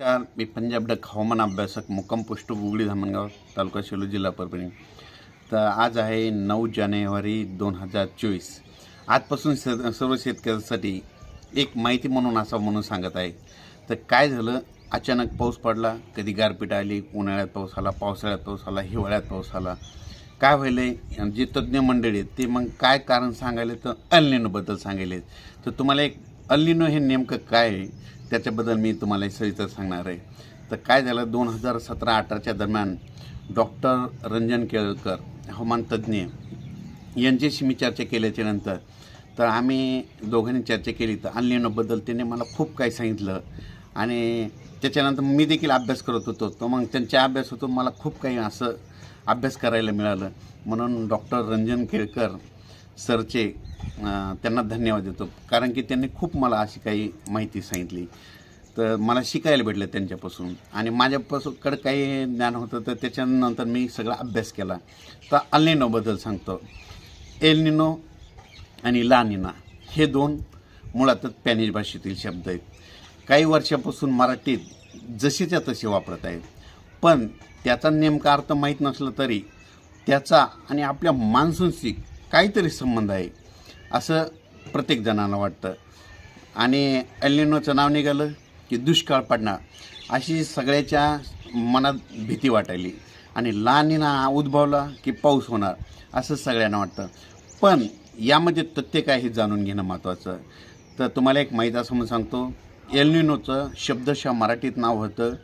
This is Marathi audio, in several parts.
नमस्कार मी पंजाब डक हवामान अभ्यासक मुक्काम पोस्ट उगडी धामणगाव तालुका शेलू जिल्हा परभणी. तर आज आहे नऊ जानेवारी दोन हजार चोवीस. आजपासून स सर्व शेतकऱ्यांसाठी एक माहिती म्हणून असा म्हणून सांगत आहे. तर काय झालं? अचानक पाऊस पडला कधी गारपीट आली उन्हाळ्यात पाऊस आला पावसाळ्यात पाऊस आला हिवाळ्यात पाऊस आला. काय व्हायलं जे तज्ज्ञ मंडळी आहेत ते मग काय कारण सांगायले तर अल्लिनोबद्दल सांगायले तर तुम्हाला एक अल्लिनो हे नेमकं काय आहे? त्याच्याबद्दल मी तुम्हाला सविस्तर सांगणार आहे. तर काय झालं? दोन हजार सतरा अठराच्या दरम्यान डॉक्टर रंजन केळकर हवामान तज्ज्ञ यांच्याशी मी चर्चा केल्याच्यानंतर तर आम्ही दोघांनी चर्चा केली. तर अनलिनोबद्दल त्याने मला खूप काही सांगितलं. आणि त्याच्यानंतर मी देखील अभ्यास करत होतो. तो मग त्यांच्या अभ्यास होतो मला खूप काही असं अभ्यास करायला मिळालं. म्हणून डॉक्टर रंजन केळकर सरचे त्यांना धन्यवाद देतो. कारण की त्यांनी खूप मला अशी काही माहिती सांगितली. तर मला शिकायला भेटलं त्यांच्यापासून. आणि माझ्यापासूनकडं काही ज्ञान होतं तर त्याच्यानंतर मी सगळा अभ्यास केला. तर अल्निनोबद्दल सांगतो. एलनिनो आणि लानिना हे दोन मुळातच स्पॅनिश भाषेतील शब्द आहेत. काही वर्षापासून मराठीत जशीच्या तसे वापरत आहेत. पण त्याचा नेमका अर्थ माहीत नसला तरी त्याचा आणि आपल्या मान्सूनशी काहीतरी संबंध आहे. असं प्रत्येक जणांना वाटतं. आणि एलिनोचं नाव निघालं की दुष्काळ पडणार. अशी सगळ्याच्या मनात भीती वाटायली. आणि लानिना उद्भवला की पाऊस होणार असं सगळ्यांना वाटतं. पण यामध्ये तथ्य काय हे जाणून घेणं महत्त्वाचं तर तुम्हाला एक माहीत असं म्हणून सांगतो एलनिनोचं शब्दशः मराठीत नाव होतं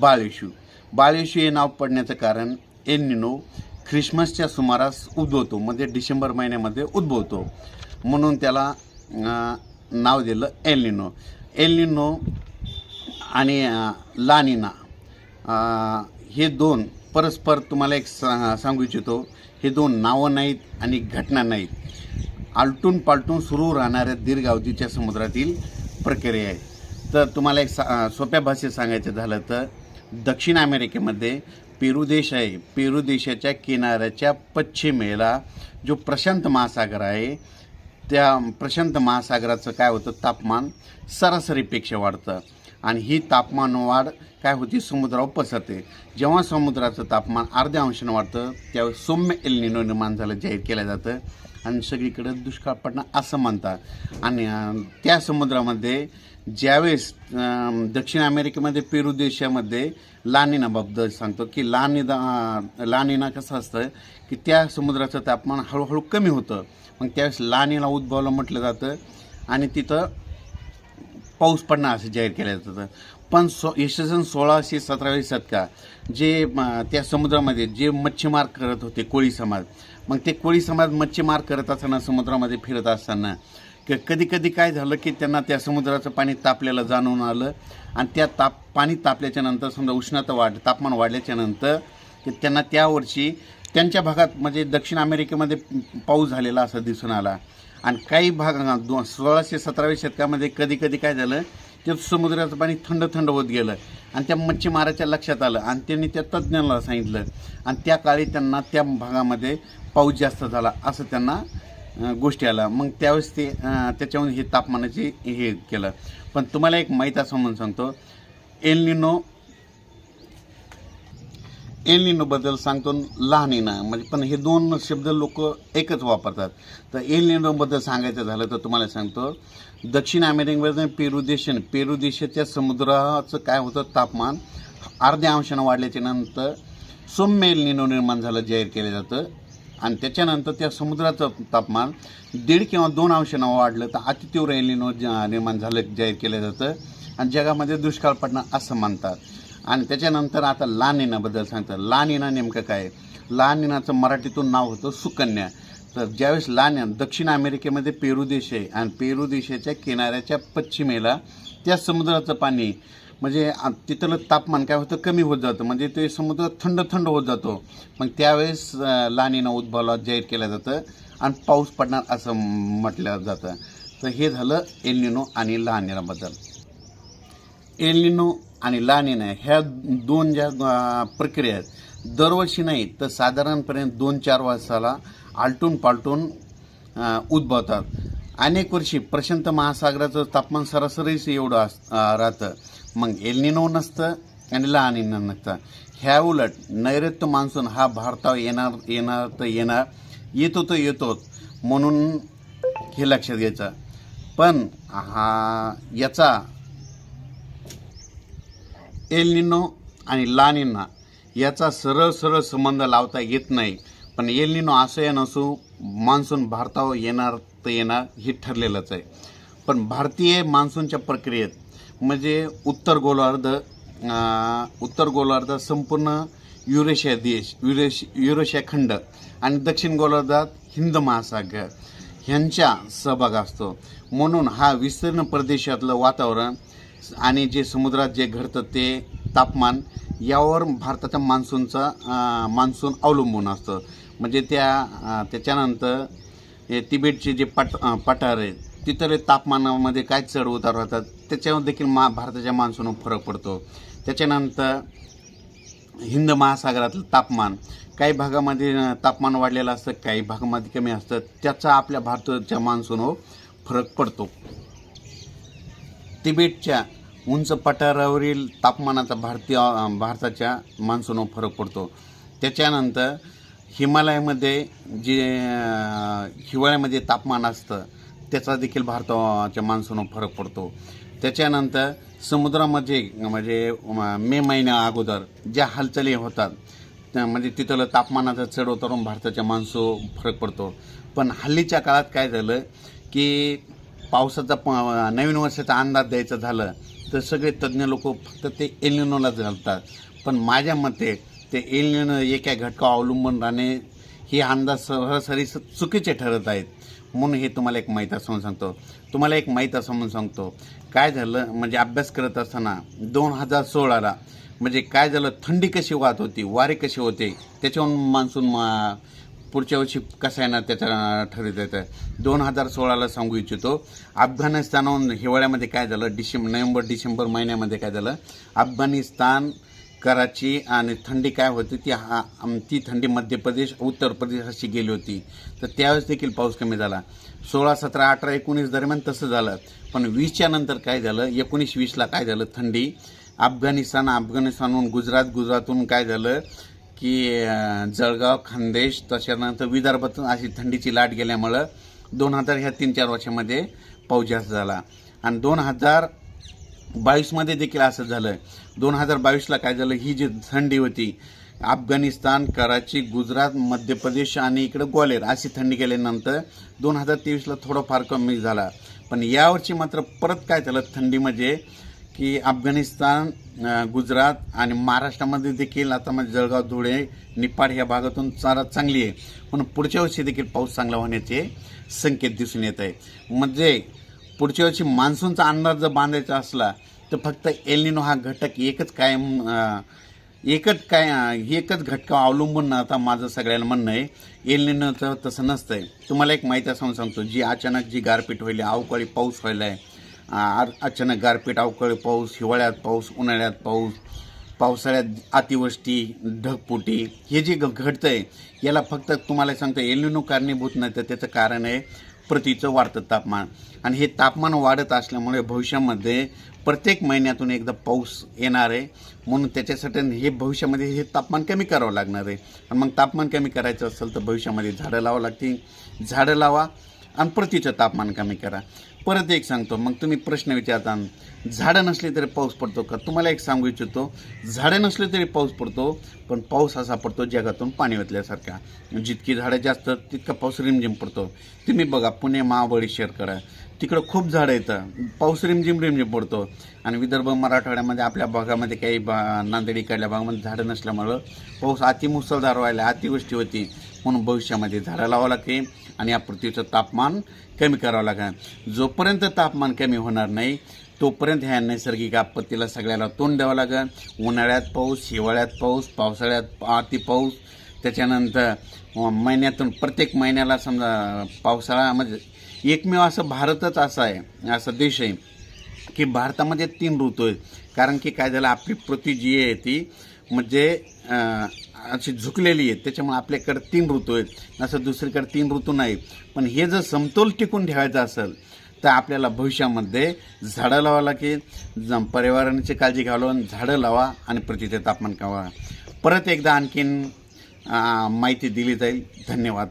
बाळेशू. बाळेशू हे नाव पडण्याचं कारण एलनिनो ख्रिसमसच्या सुमारास उद्भवतो म्हणजे डिसेंबर महिन्यामध्ये उद्भवतो. म्हणून त्याला नाव दिलं एलनिनो. एलनिनो आणि लानिना. हे दोन परस्पर तुम्हाला एक सा सांगू इच्छितो. हे दोन नावं नाहीत आणि घटना नाहीत. आलटून पालटून सुरू राहणाऱ्या दीर्घ अवधीच्या समुद्रातील प्रक्रिया आहे. तर तुम्हाला एक सा सोप्या भाषेत सांगायचं झालं तर दक्षिण अमेरिकेमध्ये पेरू देश आहे. पेरू देशाच्या किनाऱ्याच्या पश्चिमेला जो प्रशांत महासागर आहे त्या प्रशांत महासागराचं काय होतं तापमान सरासरीपेक्षा वाढतं. आणि ही तापमान वाढ काय होती समुद्रावर पसरते. जेव्हा समुद्राचं तापमान अर्ध्या अंशानं वाढतं त्यावेळेस सौम्य एलनिनो निर्माण झालं जाहीर केलं जातं. आणि सगळीकडं दुष्काळ पडणं असं म्हणतात. आणि त्या समुद्रामध्ये ज्यावेळेस दक्षिण अमेरिकेमध्ये पेरू देशामध्ये लानिनाबद्दल सांगतो की लानिदा लानिना कसं असतं की त्या समुद्राचं तापमान हळूहळू कमी होतं. मग त्यावेळेस लानिना उद्भवलं म्हटलं जातं आणि तिथं पाऊस पडणं असं जाहीर केलं जातं. पण सो इसवी सन सोळाशे सतराव्या शतकात जे त्या समुद्रामध्ये जे मच्छीमार करत होते कोळी समाज. मग ते कोळी समाज मच्छीमार करत असताना समुद्रामध्ये फिरत असताना कधी कधी काय झालं की त्यांना त्या समुद्राचं पाणी तापलेलं जाणवून आलं. आणि त्या ताप पाणी तापल्याच्या नंतर समजा उष्णता वाढ तापमान वाढल्याच्या नंतर की त्यांना त्या वर्षी त्यांच्या भागात म्हणजे दक्षिण अमेरिकेमध्ये पाऊस झालेला असं दिसून आला. आणि काही भाग दो सोळाशे सतराव्या शतकामध्ये कधी कधी काय झालं ते समुद्राचं पाणी थंड थंड होत गेलं. आणि त्या मच्छीमाराच्या लक्षात आलं. आणि त्यांनी त्या तज्ज्ञाला सांगितलं. आणि त्या काळी त्यांना त्या भागामध्ये पाऊस जास्त झाला असं त्यांना गोष्टी आल्या. मग त्यावेळेस ते त्याच्याहून हे तापमानाचे हे केलं. पण तुम्हाला एक माहीत असं म्हणून सांगतो. एलनिनो एलिनोबद्दल सांगतो लहानिना म्हणजे पण हे दोन शब्द लोक एकच वापरतात. तर एलिनोबद्दल सांगायचं झालं तर तुम्हाला सांगतो दक्षिण अमेरिकेमध्ये पेरू देश पेरू देशाच्या समुद्राचं काय होतं तापमान अर्ध्या अंशानं वाढल्याच्या नंतर सौम्य एलिनो निर्माण झालं जाहीर केलं जातं. आणि त्याच्यानंतर त्या समुद्राचं तापमान दीड किंवा दोन अंशानं वाढलं तर अतितीव्र एलिनो निर्माण झालं जाहीर केलं जातं. आणि जगामध्ये दुष्काळ पडणं असं मानतात आणि त्याच्यानंतर आता लानिनाबद्दल सांगतात लानिना नेमकं काय? लानिनाचं मराठीतून नाव होतं सुकन्या. तर ज्यावेळेस लानिना दक्षिण अमेरिकेमध्ये पेरू देश आहे आणि पेरू देशाच्या किनाऱ्याच्या पश्चिमेला त्या समुद्राचं पाणी म्हणजे तिथलं तापमान काय होतं? कमी होत जातं. म्हणजे ते समुद्र थंड थंड होत जातो. मग त्यावेळेस अं, उद्भवला जाहीर केलं जातं आणि पाऊस पडणार असं म्हटलं जातं. तर हे झालं एलिनो आणि लहानिनाबद्दल एलनिनो आणि लानिना ह्या दोन ज्या प्रक्रिया आहेत दरवर्षी नाही तर साधारणपर्यंत दोन चार वर्षाला आलटून पालटून उद्भवतात. अनेक वर्षी प्रशांत महासागराचं तापमान सरासरीच एवढं अस राहतं. मग एलनिनो नसतं आणि लहानिनो नसतं. ह्या उलट नैऋत्य मान्सून हा भारतावर येणार येणार तर येणार येतो तर येतोच म्हणून हे लक्षात घ्यायचं. पण हा याचा एलनिनो आणि लानिना याचा सरळ सरळ संबंध लावता येत नाही. पण एलनिनो असं या नसू मान्सून भारतावर येणार तर येणार हे ठरलेलंच आहे. पण भारतीय मान्सूनच्या प्रक्रियेत म्हणजे उत्तर गोलार्ध उत्तर गोलार्ध संपूर्ण युरेशिया देश युरेश युरेशिया खंड आणि दक्षिण गोलार्धात हिंद महासागर ह्यांच्या सहभाग असतो. म्हणून हा विस्तीर्ण प्रदेशातलं वातावरण आणि जे समुद्रात जे घडतं ते तापमान यावर भारताच्या मान्सूनचा मान्सून अवलंबून असतं. म्हणजे त्या त्याच्यानंतर तिबेटचे जे पट पठार आहेत तिथले तापमानामध्ये काय चढ उतार होतात त्याच्यावर देखील मा भारताच्या मान्सूनवर फरक पडतो. त्याच्यानंतर हिंद महासागरातलं तापमान काही भागामध्ये तापमान वाढलेलं असतं काही भागामध्ये कमी असतं त्याचा आपल्या भारताच्या मान्सूनवर फरक पडतो. तिबेटच्या उंच पठारावरील तापमानाचा भारतीय भारताच्या मान्सूनवर फरक पडतो. त्याच्यानंतर हिमालयामध्ये जे हिवाळ्यामध्ये तापमान असतं त्याचा देखील भारताच्या मान्सूनवर फरक पडतो. त्याच्यानंतर समुद्रामध्ये म्हणजे मे महिन्या अगोदर ज्या हालचाली होतात त्या- म्हणजे तिथलं तापमानाचा चढ उतारून भारताच्या माणसो फरक पडतो. पण हल्लीच्या काळात काय झालं की पावसाचा प नवीन वर्षाचा अंदाज द्यायचा झालं तर सगळे तज्ज्ञ लोक फक्त ते एलिनोलाच घालतात. पण माझ्या मते ते एलिनो एका घटकावर अवलंबून राहणे हे अंदाज सरासरी स- चुकीचे ठरत आहेत. म्हणून हे तुम्हाला एक माहीत समजून सांगतो. तुम्हाला एक माहीत समजून सांगतो. काय झालं म्हणजे अभ्यास करत असताना दोन हजार सोळाला म्हणजे काय झालं थंडी कशी वाहत होती वारे कसे होते त्याच्यावरून मान्सून मा- पुढच्या वर्षी कसं येणार त्याच्या ठरत येतं दोन हजार सोळाला सांगू इच्छितो. अफगाणिस्तानाहून हिवाळ्यामध्ये काय झालं? डिसेंब नोव्हेंबर डिसेंबर महिन्यामध्ये काय झालं? अफगाणिस्तान कराची आणि थंडी काय होती? ती हा ती थंडी मध्य प्रदेश उत्तर प्रदेश अशी गेली होती. तर त्यावेळेस देखील पाऊस कमी झाला. सोळा सतरा अठरा एकोणीस दरम्यान तसं झालं. पण वीसच्या नंतर काय झालं? एकोणीस वीसला काय झालं? थंडी. अफगाणिस्तान अफगाणिस्तानहून गुजरात गुजरातहून काय झालं? की जळगाव खानदेश तशानंतर विदर्भातून अशी थंडीची लाट गेल्यामुळं दोन हजार ह्या तीन चार वर्षामध्ये पाऊस जास्त झाला. आणि दोन हजार बावीसमध्ये देखील असं झालं. दोन हजार बावीसला काय झालं? ही जी थंडी होती अफगाणिस्तान कराची गुजरात मध्य प्रदेश आणि इकडं ग्वालेर अशी थंडी गेल्यानंतर दोन हजार तेवीसला थोडंफार कमी झाला. पण यावर्षी मात्र परत काय झालं? थंडीमध्ये म्हणजे की अफगाणिस्तान गुजरात आणि महाराष्ट्रामध्ये देखील आता म्हणजे जळगाव धुळे निपाड ह्या भागातून चारा चांगली आहे. पण पुढच्या वर्षी देखील पाऊस चांगला होण्याचे संकेत दिसून येत आहे. म्हणजे पुढच्या वर्षी मान्सूनचा अंदाज जर बांधायचा असला तर फक्त एलिनो हा घटक एकच कायम एकच काय एकच घटका अवलंबून न आता माझं सगळ्यांना म्हणणं आहे. एलिनोचं तसं नसतंय. तुम्हाला एक माहिती असं सांगतो जी अचानक जी गारपीट व्हायली अवकाळी पाऊस व्हायला आहे अचानक गारपीट अवकाळी पाऊस हिवाळ्यात पाऊस उन्हाळ्यात पाऊस पावसाळ्यात अतिवृष्टी ढगफुटी हे जे घ- आहे याला फक्त तुम्हाला सांगतं एलिनो कारणीभूत नाही तर त्याचं कारण आहे प्रतीचं वाढतं तापमान. आणि हे तापमान वाढत असल्यामुळे भविष्यामध्ये प्रत्येक महिन्यातून एकदा पाऊस येणार आहे. म्हणून त्याच्यासाठी हे भविष्यामध्ये हे तापमान कमी करावं लागणार आहे. आणि मग तापमान कमी करायचं असेल तर भविष्यामध्ये झाडं लावावं लागतील. झाडं लावा आणि प्रतीचं तापमान कमी करा. परत एक सांगतो. मग तुम्ही प्रश्न विचारता झाडं नसली तरी पाऊस पडतो का? तुम्हाला एक सांगू इच्छितो झाडं नसले तरी पाऊस पडतो पण पाऊस असा पडतो जगातून पाणी ओतल्यासारखा. जितकी झाडं जास्त तितका पाऊस रिमझिम पडतो. तुम्ही बघा पुणे महाबळेश्वरकडं तिकडं खूप झाडं येतं. पाऊस रिमझिम रिमझिम पडतो. आणि विदर्भ मराठवाड्यामध्ये आपल्या भागामध्ये काही बा नांदेड इकडल्या भागामध्ये झाडं नसल्यामुळं पाऊस अतिमुसळधार व्हायला अतिवृष्टी होती. म्हणून भविष्यामध्ये झाडं लावावं लागते आणि या पृथ्वीचं तापमान कमी करावं लागेल. जोपर्यंत तापमान कमी होणार नाही तोपर्यंत ह्या नैसर्गिक आपत्तीला सगळ्याला तोंड द्यावं लागेल. उन्हाळ्यात पाऊस हिवाळ्यात पाऊस पावसाळ्यात अति पाऊस. त्याच्यानंतर महिन्यातून प्रत्येक महिन्याला समजा पावसाळा म्हणजे एकमेव असं भारतच असा आहे असा देश आहे की भारतामध्ये तीन ऋतू आहेत. कारण की काय झालं आपली पृथ्वी जी आहे ती म्हणजे अशी झुकलेली आहेत. त्याच्यामुळे आपल्याकडे तीन ऋतू आहेत. असं दुसरीकडे तीन ऋतू नाही. पण हे जर समतोल टिकून ठेवायचं असेल तर आपल्याला भविष्यामध्ये झाडं लावा लागेल. ज पर्यावरणाची काळजी घालून झाडं लावा आणि प्रतिथे तापमान कवा परत एकदा आणखीन माहिती दिली जाईल. धन्यवाद.